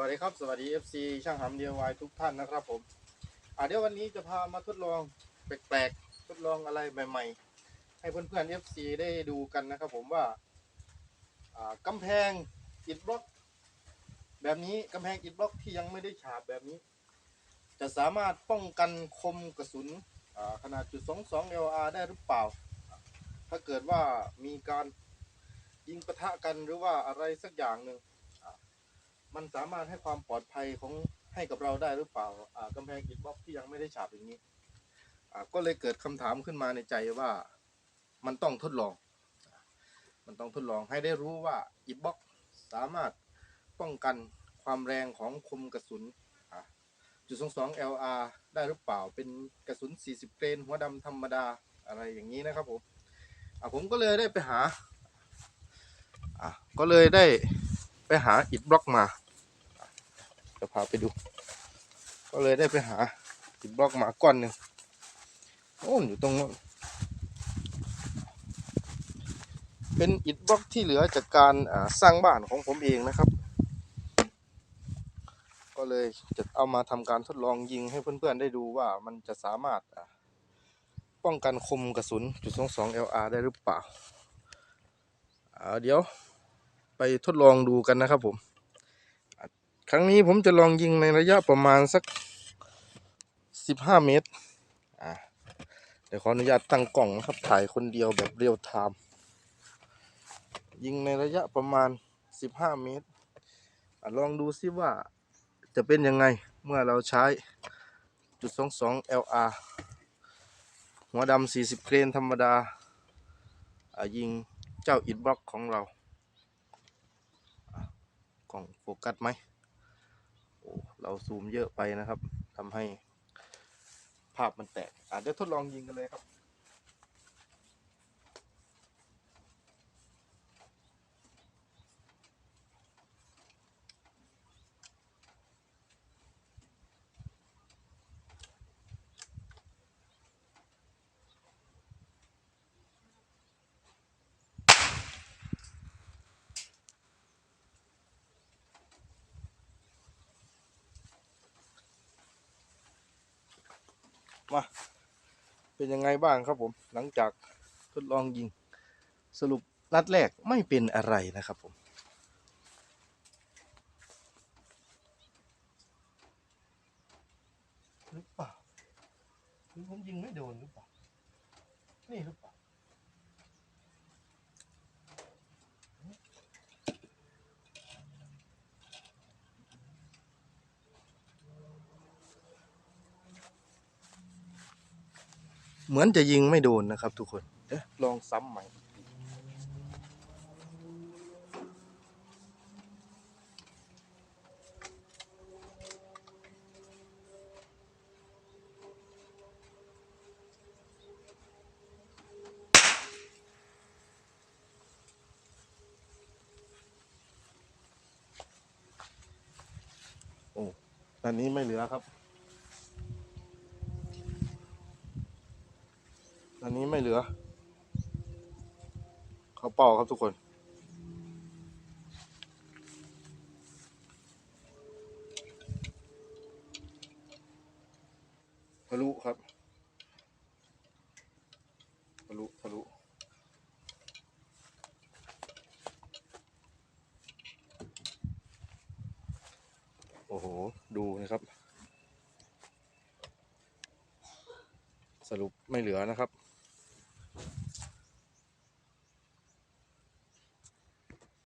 วัสดีครับ สวัสดี FC ช่างหำ DIY ทุกท่านนะครับผมอ่าเดี๋ยววันนี้จะพามาทดลองแปลกๆ ทดลองอะไรใหม่ๆ ให้เพื่อนๆ FC ได้ดูกันนะครับผมว่าอ่ากำแพงอิฐบล็อก แบบนี้กำแพงอิฐบล็อกที่ยังไม่ได้ฉาบแบบนี้ จะสามารถป้องกันคมกระสุนอ่าขนาดจุด22 LR ได้หรือเปล่า ถ้าเกิดว่ามีการยิงปะทะกันหรือว่าอะไรสักอย่างหนึ่ง มันสามารถให้ความปลอดภัยของให้กับเราได้หรือเปล่าอ่ากำแพงอิฐบล็อกที่ยังไม่ได้ฉาบอย่างนี้อ่าก็เลยเกิดคำถามขึ้นมาในใจว่ามันต้องทดลอง มันต้องทดลองให้ได้รู้ว่าอิฐบล็อกสามารถป้องกันความแรงของคมกระสุนจุดสองสอง LR ได้หรือเปล่าเป็นกระสุน 40 เกรนหัวดำธรรมดาอะไรอย่างนี้นะครับผมผมก็เลยได้ไปหา ก็เลยได้ ไปหาอิฐบล็อกมาจะพาไปดู ก็เลยได้ไปหาอิฐบล็อกมาก้อนหนึ่งโอ้อยู่ตรงนั้นเป็นอิฐบล็อกที่เหลือจากการสร้างบ้านของผมเองนะครับ ก็เลยจะเอามาทำการทดลองยิงให้เพื่อนๆได้ดูว่ามันจะสามารถป้องกันคมกระสุนจุดสองสอง LR ได้หรือเปล่าอ่าเดี๋ยว ไปทดลองดูกันนะครับผม ครั้งนี้ผมจะลองยิงในระยะประมาณสัก 15 เมตรอะเดี๋ยวขออนุญาตตั้งกล่องนะครับ ถ่ายคนเดียวแบบเรียลไทม์ยิงในระยะประมาณ 15 เมตรอลองดูซิว่าจะเป็นยังไงเมื่อเราใช้จุด22 LR หัวดำ40เกรนธรรมดายิงเจ้าอิดบล็อกของเรา กล้องโฟกัสไหมโอ้เราซูมเยอะไปนะครับทำให้ภาพมันแตกอะเดี๋ยวทดลองยิงกันเลยครับ มา เป็นยังไงบ้างครับผม หลังจากทดลองยิง สรุปนัดแรกไม่เป็นอะไรนะครับผม หรือเปล่าหรือผมยิงไม่โดนหรือเปล่า นี่หรือเปล่า เหมือนจะยิงไม่โดนนะครับทุกคนเอ๊ะลองซ้ำใหม่ โอ้ตอนนี้ไม่เหลือครับ อันนี้ไม่เหลือ เขาเป่าครับทุกคน ทะลุครับ ทะลุ ทะลุโอ้โห ดูนะครับ สรุปไม่เหลือนะครับ